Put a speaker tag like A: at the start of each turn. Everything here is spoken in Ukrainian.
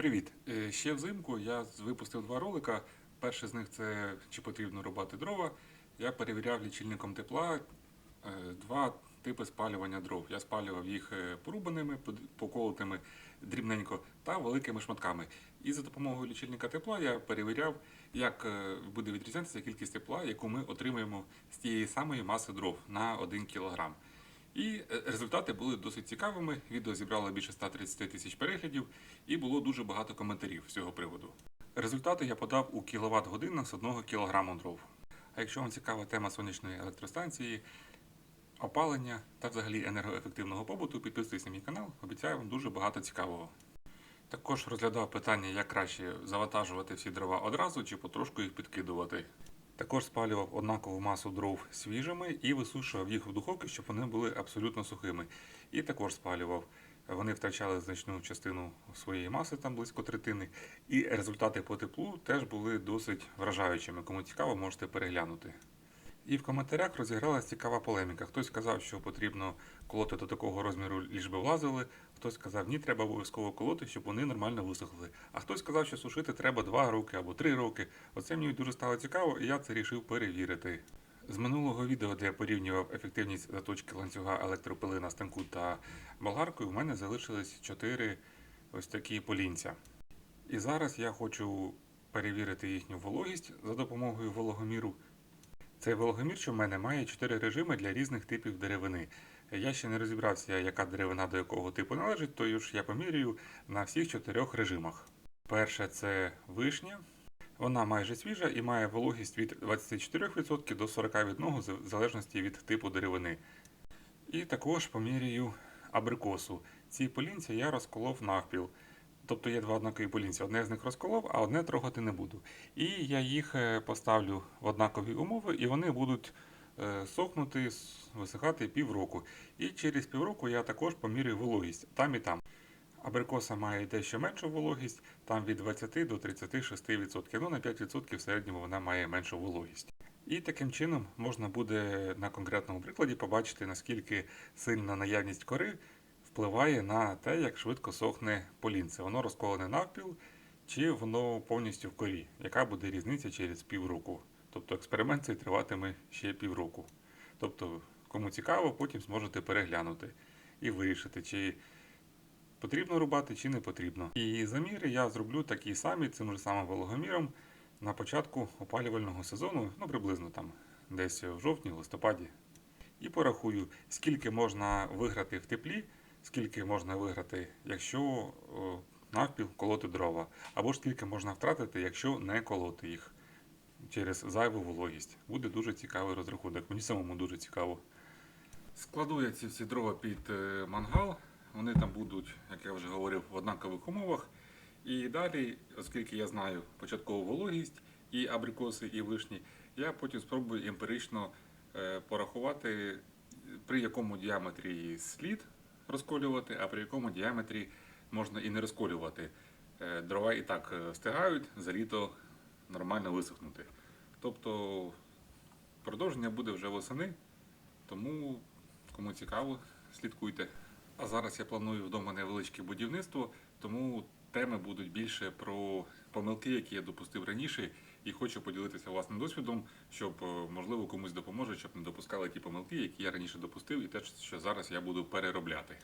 A: Привіт! Е, Ще взимку я випустив два ролика. Перший з них це чи потрібно рубати дрова. Я перевіряв лічильником тепла е, два типи спалювання дров. Я спалював їх е, порубаними, поколотими дрібненько та великими шматками. І за допомогою лічильника тепла я перевіряв, як буде відрізнятися кількість тепла, яку ми отримуємо з тієї самої маси дров на 1 кг. І е, результати були досить цікавими. Відео зібрало більше 130 тисяч переглядів і було дуже багато коментарів з цього приводу. Результати я подав у кіловат годинах з 1 кг дров. А якщо вам цікава тема сонячної електростанції, опалення та взагалі енергоефективного побуту, підписуйтесь на мій канал, обіцяю вам дуже багато цікавого. Також розглядав питання, як краще завантажувати всі дрова одразу чи потрошку їх підкидувати. Також спалював однакову масу дров свіжими і висушував їх в духовці, щоб вони були абсолютно сухими. І також спалював. Вони втрачали значну частину своєї маси, там близько третини. І результати по теплу теж були досить вражаючими. Кому цікаво, можете переглянути. І в коментарях розігралась цікава полеміка. Хтось сказав, що потрібно колоти до такого розміру, ліж би влазили. Хтось сказав, ні, треба обов'язково колоти, щоб вони нормально висохли. А хтось сказав, що сушити треба 2 роки або 3 роки. Оце мені дуже стало цікаво, і я це рішив перевірити. З минулого відео, де я порівнював ефективність заточки ланцюга електропили на станку та болгаркою, у мене залишились 4 ось такі полінця. І зараз я хочу перевірити їхню вологість за допомогою вологоміру. Цей вологомір, що в мене має 4 режими для різних типів деревини. Я ще не розібрався, яка деревина до якого типу належить, тож я помірюю на всіх чотирьох режимах. Перше це вишня. Вона майже свіжа і має вологість від 24% до 41% в залежності від типу деревини. І також поміряю абрикосу. Ці полінця я розколов навпіл. Тобто є два однакові полінця. Одне з них розколов, а одне трогати не буду. І я їх е, поставлю в однакові умови, і вони будуть е, сохнути, висихати півроку. І через півроку я також поміряю вологість там і там. Абрикоса має дещо меншу вологість, там від 20 до 36%. Ну, на 5% в середньому вона має меншу вологість. І таким чином можна буде на конкретному прикладі побачити, наскільки сильна наявність кори впливає на те, як швидко сохне полінце. Воно розколене навпіл, чи воно повністю в корі, яка буде різниця через півроку. Тобто експеримент цей триватиме ще півроку. Тобто, кому цікаво, потім зможете переглянути і вирішити, чи потрібно рубати, чи не потрібно. І заміри я зроблю такі самі цим же самим вологоміром на початку опалювального сезону, ну приблизно там десь в жовтні, листопаді. І порахую, скільки можна виграти в теплі, скільки можна виграти, якщо навпіл колоти дрова, або ж скільки можна втратити, якщо не колоти їх через зайву вологість. Буде дуже цікавий розрахунок. Мені самому дуже цікаво. Складу я ці всі дрова під е, мангал. Вони там будуть, як я вже говорив, в однакових умовах. І далі, оскільки я знаю початкову вологість і абрикоси, і вишні, я потім спробую емпірично е, порахувати, при якому діаметрі слід розколювати, а при якому діаметрі можна і не розколювати. Е, Дрова і так е, стигають, за літо нормально висохнути. Тобто продовження буде вже восени, тому кому цікаво, слідкуйте. А зараз я планую вдома невеличке будівництво, тому теми будуть більше про помилки, які я допустив раніше, і хочу поділитися власним досвідом, щоб е, можливо комусь допоможе, щоб не допускали ті помилки, які я раніше допустив, і те, що зараз я буду переробляти.